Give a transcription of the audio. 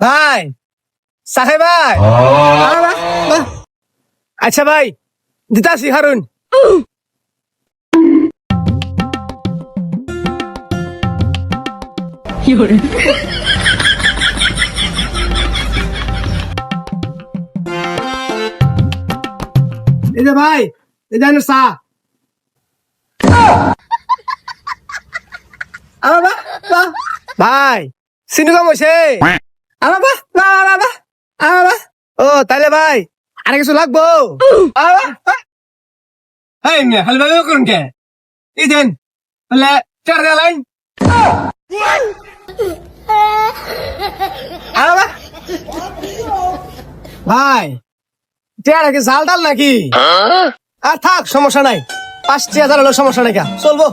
ভাই সাহে ভাই। বাহ। আচ্ছা ভাই দিতাছি হারুন। এই যে ভাই এই বা। ভাই সিনু কাম হয়েছে আমার বা বা বা বা আমার বা ও তাইলে ভাই আর কিছু লাগবো। এই মিয়া খালি ভাবে করুন কে? এই দেন তাহলে চার গা লাইন। ভাই টেয়ারা কি জাল ডাল নাকি? আর থাক সমস্যা নাই। পাঁচটি হাজার হলো সমস্যা নাই কা। চলবো।